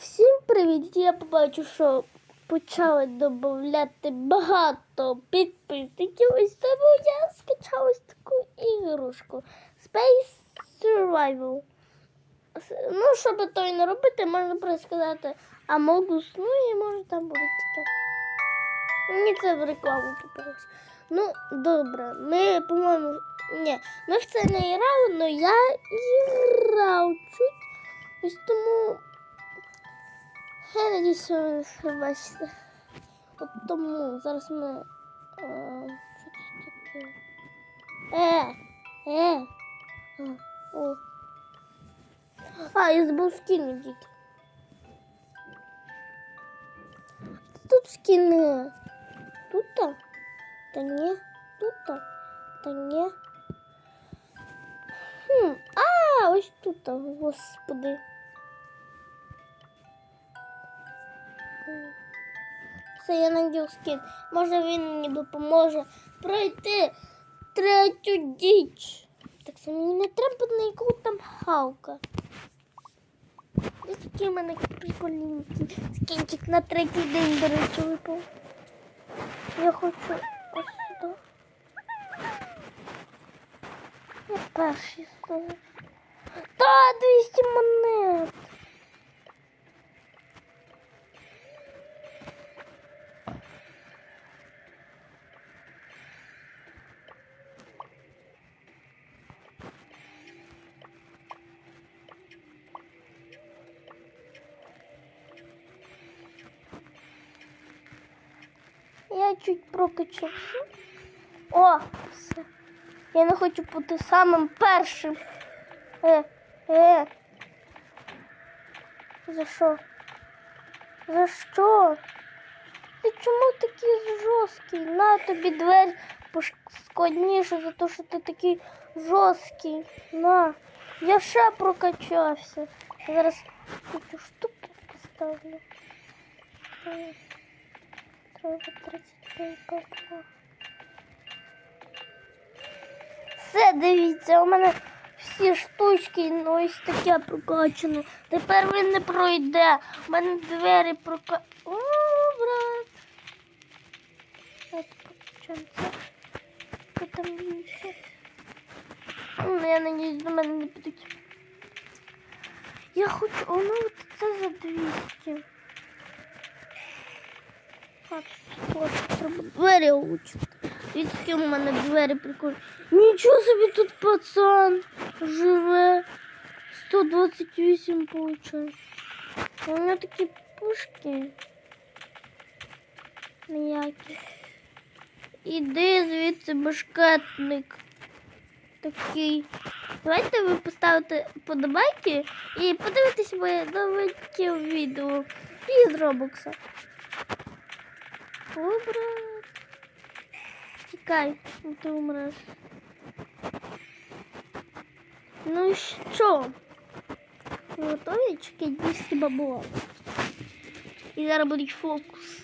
Всім привіт! Я побачу, що почали додати багато підписників. Ось тому я скачала ось таку ігрушку Space Survival. Ну, щоб то і не робити, можна просто а модус, ну і може там буде таке. Мені це в рекламу попалося. Ну, добре, ми, по-моєму, ні, ми в це не грали, але я грав чуть. Ось тому я надіюсь, що ви це бачите. От тому зараз ми. А, що це таке? Е! Е! А, о. А, я забув скини діти. Тут скини. Тут? Та ні. Тут? Та ні. Хм. А, ось тут, господи. Все, я надів скін. Може він мені допоможе пройти третю діч. Так це мені не треба на яку там хавка. Ось такий в мене прикольненький скінчик на третій день, до речі, випав. Я хочу ось сюди. Я перший стою. Та 200 монет. Я чуть прокачався. О, все. Я не хочу бути самим першим. Е, е. За що? За що? Ти чому такий жорсткий? На тобі двері пош- складніше за те, що ти такий жорсткий. На. Я ще прокачався. Я зараз цю штуку поставлю. Е. Треба 35 бабла. Все, дивіться, у мене всі штучки, ну ось таке прокачане. Тепер він не пройде. У мене двері прока... О, брат. Там інше? Ну, я надіюсь, до мене не підуть. Я хочу, о, ну це за 200. Двері учити. Відки у мене двері прикольні. Нічого собі тут пацан живе. 128 получає. У мене такі пушки. Ніякі. Іди звідси башкетник. Такий. Давайте ви поставите подобайки і подивитесь моє новеньке відео із Робокса. Добре. Тікай, ну ти умреш. Ну і що? Ви Готові чекай 200 бабло. І зараз буде фокус.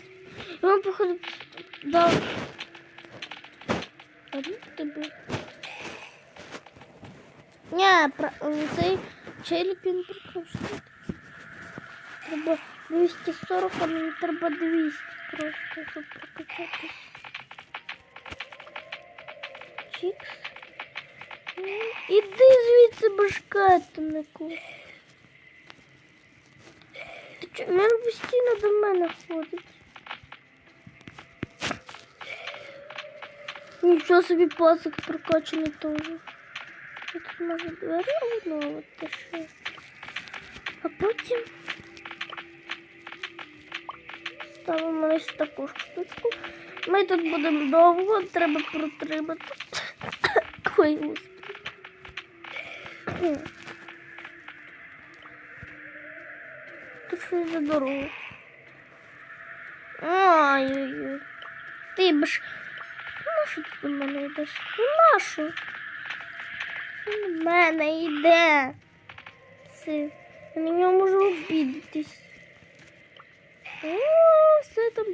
І вам походу дав. А ну тебе. Ні, про... цей челік він прикрушний. Треба 240, а мені треба 200 Просто, щоб прокачатись. Чікс. Ну, Іди звідси башкетнику. Ти чо, він постійно до мене ходить. Нічого собі пасик прокачаний теж. Я тут можу двері обновити ще. А потім ставимо ось таку штуку. Ми тут будемо довго, треба протримати. Ой, господи. Тут щось за дорогу. Ой-ой-ой. Ти б ж. Що ти до мене йдеш? Ну, нашу. До мене йде. Це. Я на нього можу обідатись.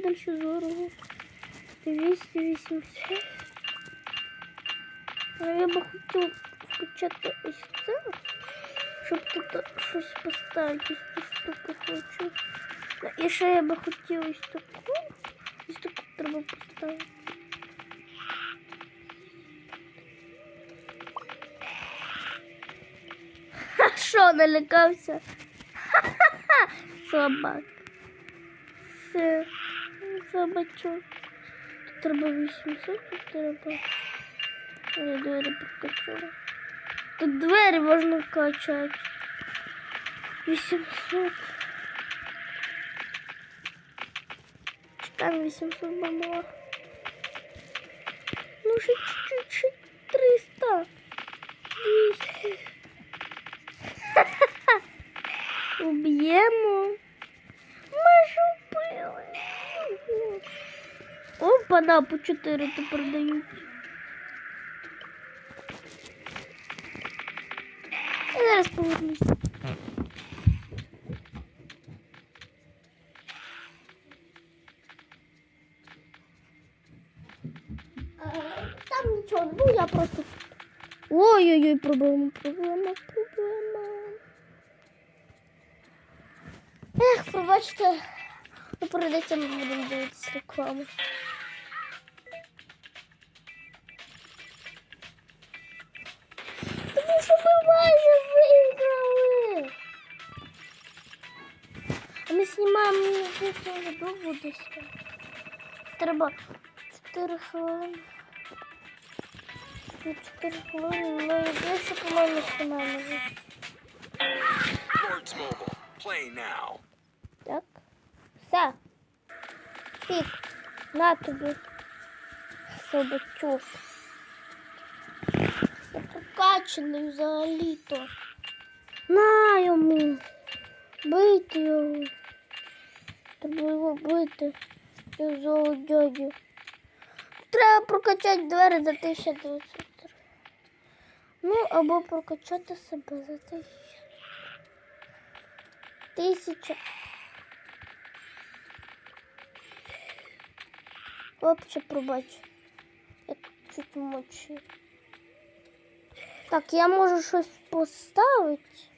О, все там далі дорого. 280. Ну, я би хотів почати ось це, щоб тут щось поставити, ось цю штуку хочу. І ще я би хотів ось таку. Ось таку треба поставити. Ха, що, налякався? Ха-ха-ха! Собак. Все, собачок. Тут треба 800, тут треба. Я двері прокачала. Тут двері можна качати. 800. Там 800 бабла. Ну, ще чуть-чуть 300. 200. Ха-ха-ха. Уб'ємо. Опа, да, по 4 тепер дають. Я зараз повернусь. Там нічого не було, я просто. Ой-ой-ой, проблема, проблема, проблема. Ех, пробачте, ну прийдеться ми будемо дивитися рекламу. Ми знімаємо відео довго десь. Треба 4 хвилини. Ну, 4 хвилини, ну і більше, по-моєму, знімаємо. Так. Все. Пік. На тобі. Собачок. Я прокачаний взагалі-то. На йому. Бити його. Треба його бити. Цього дядю. Треба прокачати двері за 1900. Ну, або прокачати себе за 1000. Тисяча. Хлопче, пробач. Я чуть мочу. Так, я можу щось поставити.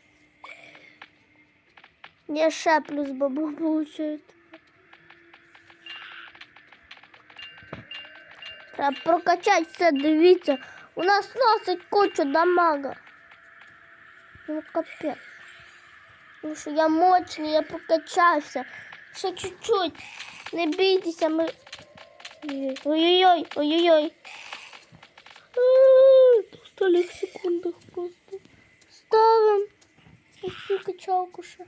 Я ще плюс бабу получаю. Треба прокачати все, дивіться. У нас носить кучу дамага. Ну капець. Тому що я мощний, я прокачався. Ще чуть-чуть. Не бійтеся, ми. Ой-ой-ой, ой-ой-ой. Остались секундах просто. Ставим. Усю качалку ще.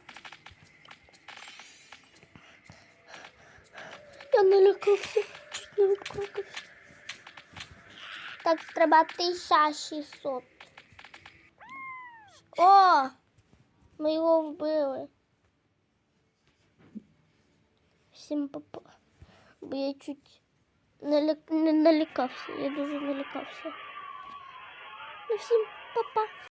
Я налякався, чуть не обкрокався. Так, треба 1600. О! Ми його вбили. Всім папа. Бо я чуть налік... не налякався. Я дуже налякався. Ну, всім папа.